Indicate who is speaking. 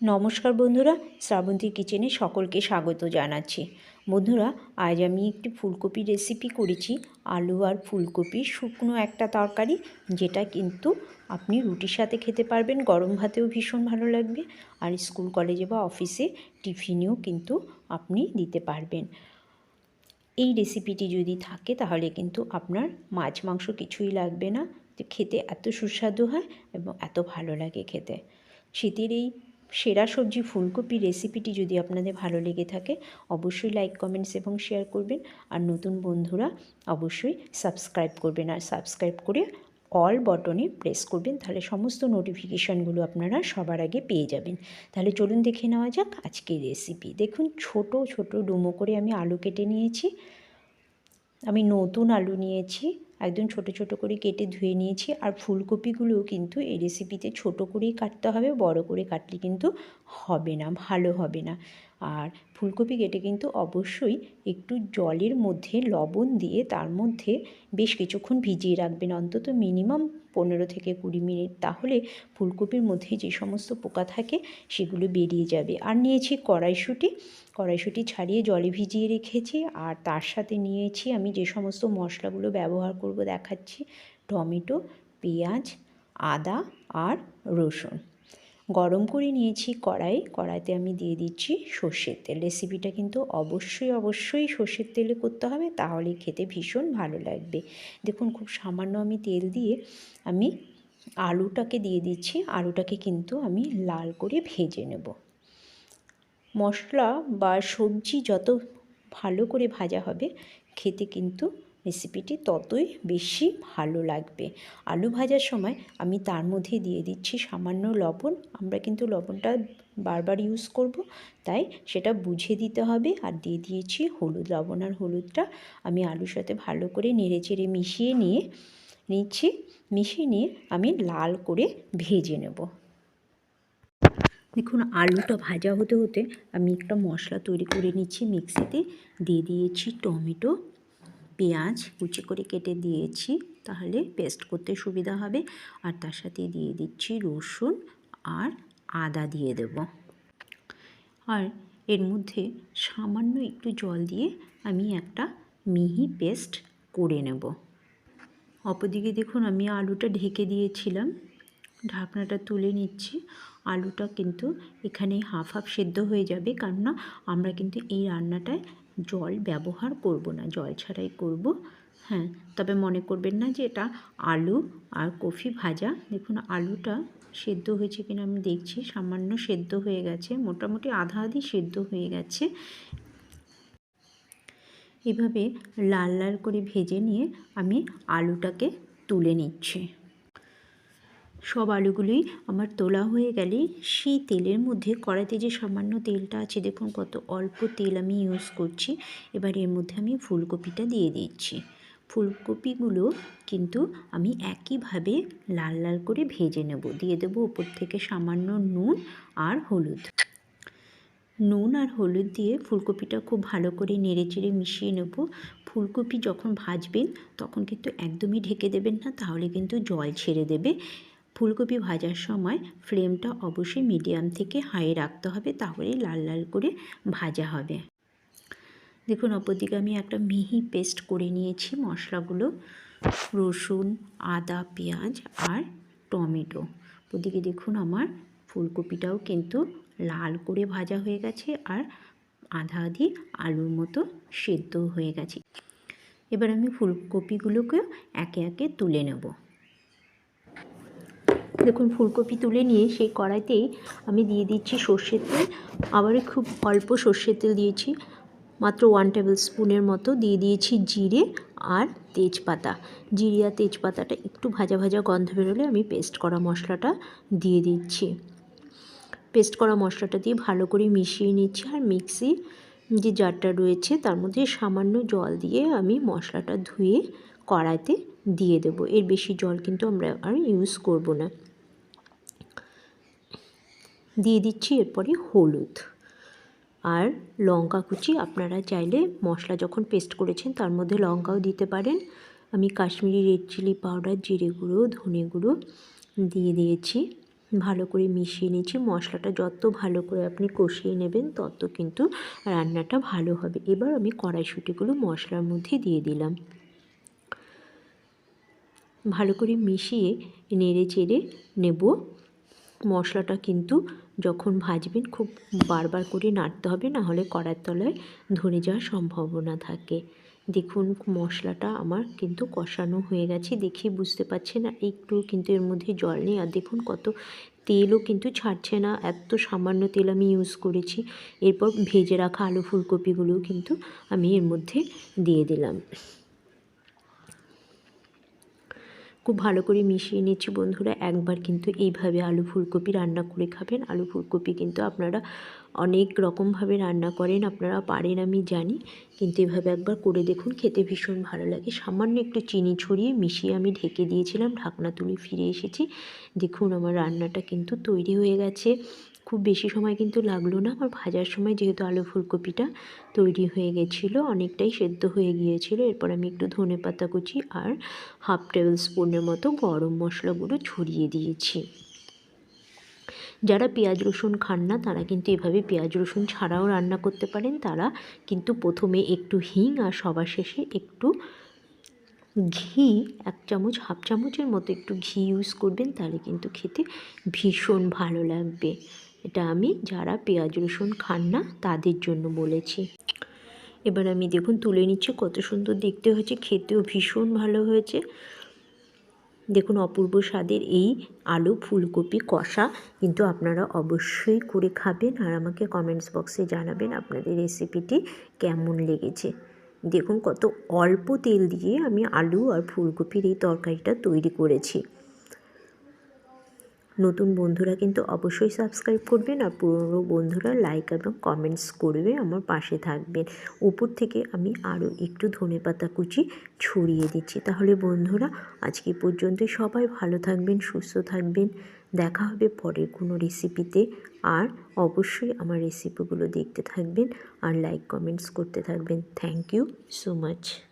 Speaker 1: নমস্কার বন্ধুরা, শ্রাবন্তী কিচেনে সকলকে স্বাগত জানাচ্ছি। বন্ধুরা, আজ আমি একটি ফুলকপি রেসিপি করেছি, আলু আর ফুলকপি শুকনো একটা তরকারি, যেটা কিন্তু আপনি রুটির সাথে খেতে পারবেন, গরম ভাতেও ভীষণ ভালো লাগবে, আর স্কুল, কলেজে বা অফিসে টিফিনেও কিন্তু আপনি দিতে পারবেন। এই রেসিপিটি যদি থাকে, তাহলে কিন্তু আপনার মাছ, মাংস কিছুই লাগবে না। খেতে এত সুস্বাদু হয় এবং এত ভালো লাগে খেতে। শীতের এই সেরা সবজি ফুলকপি রেসিপিটি যদি আপনাদের ভালো লেগে থাকে, অবশ্যই লাইক কমেন্টস এবং শেয়ার করবেন। আর নতুন বন্ধুরা অবশ্যই সাবস্ক্রাইব করবেন। আর সাবস্ক্রাইব করে অল বটনে প্রেস করবেন, তাহলে সমস্ত নোটিফিকেশানগুলো আপনারা সবার আগে পেয়ে যাবেন। তাহলে চলুন দেখে নেওয়া যাক আজকের রেসিপি দেখুন, ছোট ছোট ডুমো করে আমি আলু কেটে নিয়েছি। আমি নতুন আলু নিয়েছি। একদম ছোট ছোট করে কেটে ধুয়ে নিয়েছি। আর ফুলকপিগুলোও কিন্তু এই রেসিপিতে ছোট করেই কাটতে হবে, বড় করে কাটলে কিন্তু হবে না, ভালো হবে না। আর ফুলকপি কেটে কিন্তু অবশ্যই একটু জলের মধ্যে লবণ দিয়ে তার মধ্যে বেশ কিছুক্ষণ ভিজিয়ে রাখবেন, অন্তত মিনিমাম পনেরো থেকে কুড়ি মিনিট। তাহলে ফুলকপির মধ্যে যে সমস্ত পোকা থাকে সেগুলো বেরিয়ে যাবে। আর নিয়েছি কড়াইশুঁটি। কড়াইশুঁটি ছাড়িয়ে জলে ভিজিয়ে রেখেছি। আর তার সাথে নিয়েছি আমি যে সমস্ত মশলাগুলো ব্যবহার করব দেখাচ্ছি। টমেটো, পেঁয়াজ, আদা আর রসুন। গরম করে নিয়েছি কড়াই। কড়াইতে আমি দিয়ে দিচ্ছি সর্ষের তেল। রেসিপিটা কিন্তু অবশ্যই অবশ্যই সর্ষের তেলে করতে হবে, তাহলে খেতে ভীষণ ভালো লাগবে। দেখুন, খুব সামান্য আমি তেল দিয়ে আমি আলুটাকে দিয়ে দিচ্ছি। আলুটাকে কিন্তু আমি লাল করে ভেজে নেব। মশলা বা সবজি যত ভালো করে ভাজা হবে, খেতে কিন্তু রেসিপিটি ততই বেশি ভালো লাগবে। আলু ভাজার সময় আমি তার মধ্যে দিয়ে দিচ্ছি সামান্য লবণ। আমরা কিন্তু লবণটা বারবার ইউজ করব, তাই সেটা বুঝে দিতে হবে। আর দিয়ে দিয়েছি হলুদ লবণ আর হলুদটা। আমি আলুর সাথে ভালো করে নেড়ে চেড়ে মিশিয়ে নিয়ে নিচ্ছি। মিশিয়ে নিয়ে আমি লাল করে ভেজে নেব। দেখুন, আলুটা ভাজা হতে হতে আমি একটা মশলা তৈরি করে নিচ্ছি মিক্সিতে। দিয়ে দিয়েছি টমেটো। পেঁয়াজ কুচি করে কেটে দিয়েছি, তাহলে পেস্ট করতে সুবিধা হবে। আর তার সাথে দিয়ে দিচ্ছি রসুন আর আদা দিয়ে দেব। আর এর মধ্যে সামান্য একটু জল দিয়ে আমি একটা মিহি পেস্ট করে নেব। অপরদিকে দেখুন, আমি আলুটা ঢেকে দিয়েছিলাম। ঢাকনাটা তুলে নিচ্ছি। আলুটা কিন্তু এখানে হাফ হাফ সেদ্ধ হয়ে যাবে। কেননা আমরা কিন্তু এই রান্নাটায় জল ব্যবহার করব না, জল ছাড়াই করব। হ্যাঁ তবে মনে করবেন না যে এটা আলু আর কফি ভাজা। দেখুন, আলুটা সেদ্ধ হয়েছে কিনা আমি দেখছি, সামান্য সেদ্ধ হয়ে গেছে, মোটামুটি আধা আধি সেদ্ধ হয়ে গেছে। এভাবে লাল লাল করে ভেজে নিয়ে আমি আলুটাকে তুলে নিচ্ছি। সব আলুগুলোই আমার তোলা হয়ে গেলে সেই তেলের মধ্যে কড়াইতে যে সামান্য তেলটা আছে, দেখুন কত অল্প তেল আমি ইউজ করছি। এবার এর মধ্যে আমি ফুলকপিটা দিয়ে দিচ্ছি। ফুলকপিগুলো কিন্তু আমি একইভাবে লাল লাল করে ভেজে নেব। দিয়ে দেবো উপর থেকে সামান্য নুন আর হলুদ। নুন আর হলুদ দিয়ে ফুলকপিটা খুব ভালো করে নেড়ে চেড়ে মিশিয়ে নেব। ফুলকপি যখন ভাজবেন, তখন কিন্তু একদমই ঢেকে দেবেন না, তাহলে কিন্তু জল ছেড়ে দেবে। ফুলকপি ভাজার সময় ফ্লেমটা অবশ্যই মিডিয়াম থেকে হাই রাখতে হবে, তাহলে লাল লাল করে ভাজা হবে। দেখুন, অপরদিকে আমি একটা মিহি পেস্ট করে নিয়েছি, মশলাগুলো, রসুন, আদা, পেঁয়াজ আর টমেটো। ওদিকে দেখুন, আমার ফুলকপিটাও কিন্তু লাল করে ভাজা হয়ে গেছে আর আধা আধি আলুর মতো সেদ্ধ হয়ে গেছে। এবার আমি ফুলকপিগুলোকে একে একে তুলে নেব। দেখুন, ফুলকপি তুলে নিয়ে সেই কড়াইতেই আমি দিয়ে দিচ্ছি সর্ষের তেল। আবারও খুব অল্প সর্ষের তেল দিয়েছি। মাত্র ওয়ান টেবিল স্পুনের মতো দিয়ে দিয়েছি জিরে আর তেজপাতা। জিরে আর তেজপাতাটা একটু ভাজা ভাজা গন্ধ বেরোলে আমি পেস্ট করা মশলাটা দিয়ে দিচ্ছি। পেস্ট করা মশলাটা দিয়ে ভালো করে মিশিয়ে নিচ্ছি আর মিক্সি যে জারটা রয়েছে তার মধ্যে সামান্য জল দিয়ে আমি মশলাটা ধুয়ে কড়াইতে দিয়ে দেবো। এর বেশি জল কিন্তু আমরা আর ইউজ করব না। দিয়ে দিচ্ছি এরপরে হলুদ। আর লঙ্কা কুচি আপনারা চাইলে মশলা যখন পেস্ট করেছেন তার মধ্যে লঙ্কাও দিতে পারেন। আমি কাশ্মীরি রেড চিলি পাউডার জিরে গুঁড়ো, ধনে গুঁড়ো দিয়ে দিয়েছি। ভালো করে মিশিয়ে নিচ্ছি মশলাটা যত ভালো করে আপনি কষিয়ে নেবেন তত কিন্তু রান্নাটা ভালো হবে। এবার আমি কড়াইশুঁটিগুলো মশলার মধ্যে দিয়ে দিলাম। ভালো করে মিশিয়ে নেড়ে চেড়ে নেব। মশলাটা কিন্তু যখন ভাজবেন খুব বারবার করে নাড়তে হবে, না হলে কড়ার তলায় ধরে যাওয়ার সম্ভাবনা থাকে। দেখুন মশলাটা আমার কিন্তু কষানো হয়ে গেছে দেখি বুঝতে পারছেন। না একটু কিন্তু এর মধ্যে জল নেই। আর দেখুন কত তেলও কিন্তু ছাড়ছে না, এত সামান্য তেল আমি ইউজ করেছি। এরপর ভেজে রাখা আলু ফুলকপিগুলোও কিন্তু আমি এর মধ্যে দিয়ে দিলাম। খুব ভালো করে মিশিয়ে নিচ্ছি বন্ধুরা। একবার কিন্তু এইভাবে আলু ফুলকপি রান্না করে খাবেন। আলু ফুলকপি কিন্তু আপনারা অনেক রকমভাবে রান্না করেন, আপনারা পারেন আমি জানি। কিন্তু এভাবে একবার করে দেখুন, খেতে ভীষণ ভালো লাগে। সামান্য একটু চিনি ছড়িয়ে মিশিয়ে আমি ঢেকে দিয়েছিলাম, ঢাকনা তুলে ফিরে এসেছি। দেখুন আমার রান্নাটা কিন্তু তৈরি হয়ে গেছে। খুব বেশি সময় কিন্তু লাগল না। আমার ভাজার সময় যেহেতু আলু ফুলকপিটা তৈরি হয়ে গেছিল, অনেকটাই সেদ্ধ হয়ে গিয়েছিল। এরপর আমি একটু ধনে পাতা কুচি আর হাফ টেবিল স্পুনের মতো গরম মশলাগুলো ছড়িয়ে দিয়েছি। যারা পেঁয়াজ রসুন খান না, তারা কিন্তু এভাবে পেঁয়াজ রসুন ছাড়াও রান্না করতে পারেন। তারা কিন্তু প্রথমে একটু হিং আর সবার শেষে একটু ঘি, এক চামচ, হাফ চামচের মতো একটু ঘি ইউজ করবেন, তাহলে কিন্তু খেতে ভীষণ ভালো লাগবে। এটা আমি যারা পেঁয়াজ, রসুন খান না, তাদের জন্য বলেছি। এবার আমি দেখুন, তুলে নিচ্ছি, কত সুন্দর দেখতে হয়েছে, খেতেও ভীষণ ভালো হয়েছে। দেখুন, অপূর্ব স্বাদের এই আলু ফুলকপি কষা, কিন্তু আপনারা অবশ্যই করে খাবেন আর আমাকে কমেন্টস বক্সে জানাবেন আপনাদের রেসিপিটি কেমন লেগেছে। দেখুন, কত অল্প তেল দিয়ে আমি আলু আর ফুলকপির এই তরকারিটা তৈরি করেছি। নতুন বন্ধুরা কিন্তু অবশ্যই সাবস্ক্রাইব করবেন আর পুরনো বন্ধুরা লাইক এবং কমেন্টস করবে আমার পাশে থাকবেন। উপর থেকে আমি আরও একটু ধনে পাতা কুচি ছড়িয়ে দিচ্ছি। তাহলে বন্ধুরা আজকে পর্যন্ত সবাই ভালো থাকবেন, সুস্থ থাকবেন। দেখা হবে পরের কোনো রেসিপিতে আর অবশ্যই আমার রেসিপিগুলো দেখতে থাকবেন আর লাইক কমেন্টস করতে থাকবেন। Thank you so much